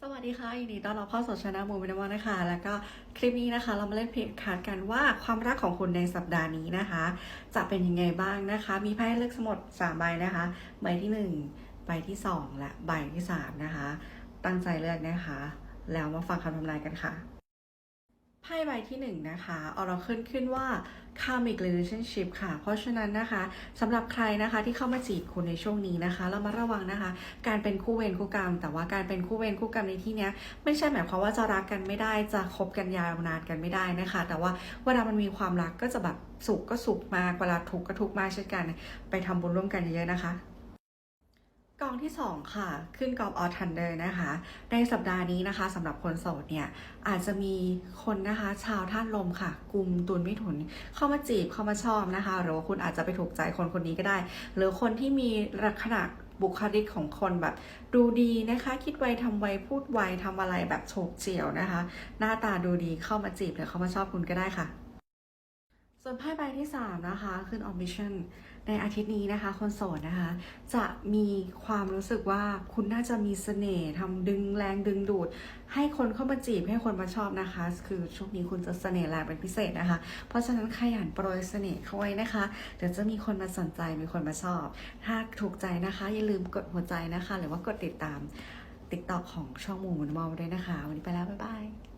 สวัสดีค่ะยินดีต้อนรับเข้าสู่ช anel มูมินวนะคะ แล้วก็คลิปนี้นะคะ เรามาเล่นเพจคาดกันว่าความรักของคุณในสัปดาห์นี้นะคะ จะเป็นยังไงบ้างนะคะ มีไพ่เลือกสมด3ใบนะคะใบที่ 1 ใบที่ 2 และใบที่ 3 นะคะ ตั้งใจเลือกนะคะ แล้วมาฟังคำทำนายกันค่ะ ไพ่ใบที่1นะคะเอาเราขึ้นขึ้นว่า karmic relationship ค่ะ เพราะฉะนั้นนะคะสำหรับใครนะคะที่เข้ามาจีบคุณในช่วงนี้นะคะ เรามาระวังนะคะ การเป็นคู่เวรคู่กรรม แต่ว่าการเป็นคู่เวรคู่กรรมในที่นี้ไม่ใช่หมายความว่าจะรักกันไม่ได้ จะคบกันยาวนานกันไม่ได้นะคะ แต่ว่าเวลามันมีความรักก็จะแบบสุขก็สุขมากเวลาทุกข์ก็ทุกข์มากเช่นกัน ไปทำบุญร่วมกันเยอะๆนะคะ กองที่ 2 ค่ะ ขึ้นกองออทันเดอร์นะคะ ในสัปดาห์นี้นะคะสำหรับคนโสดเนี่ย อาจจะมีคนนะคะ ชาวท่านลมค่ะ กลุ่มตุลมิถุน เข้ามาจีบเข้ามาชอบนะคะ หรือว่าคุณอาจจะไปถูกใจคนคนนี้ก็ได้ หรือคนที่มีลักษณะบุคลิกของคนแบบดูดีนะคะ คิดไวทำไวพูดไวทำอะไรแบบโฉบเฉี่ยวนะคะ หน้าตาดูดีเข้ามาจีบหรือเข้ามาชอบคุณก็ได้ค่ะ ส่วนไพ่ใบที่ 3 นะคะคือ ambition ในอาทิตย์นี้นะคะ คนโสดนะคะ จะมีความรู้สึกว่าคุณน่าจะมีเสน่ห์ทำดึงแรงดึงดูด ให้คนเข้ามาจีบให้คนมาชอบนะคะ คือช่วงนี้คุณจะเสน่ห์แรงเป็นพิเศษนะคะ เพราะฉะนั้นขยันโปรยเสน่ห์เข้าไว้นะคะ เดี๋ยวจะมีคนมาสนใจมีคนมาชอบ ถ้าถูกใจนะคะ อย่าลืมกดหัวใจนะคะ หรือว่ากดติดตาม TikTok ของช่องหมูมุนมอลด้วยนะคะ วันนี้ไปแล้วบ๊ายบาย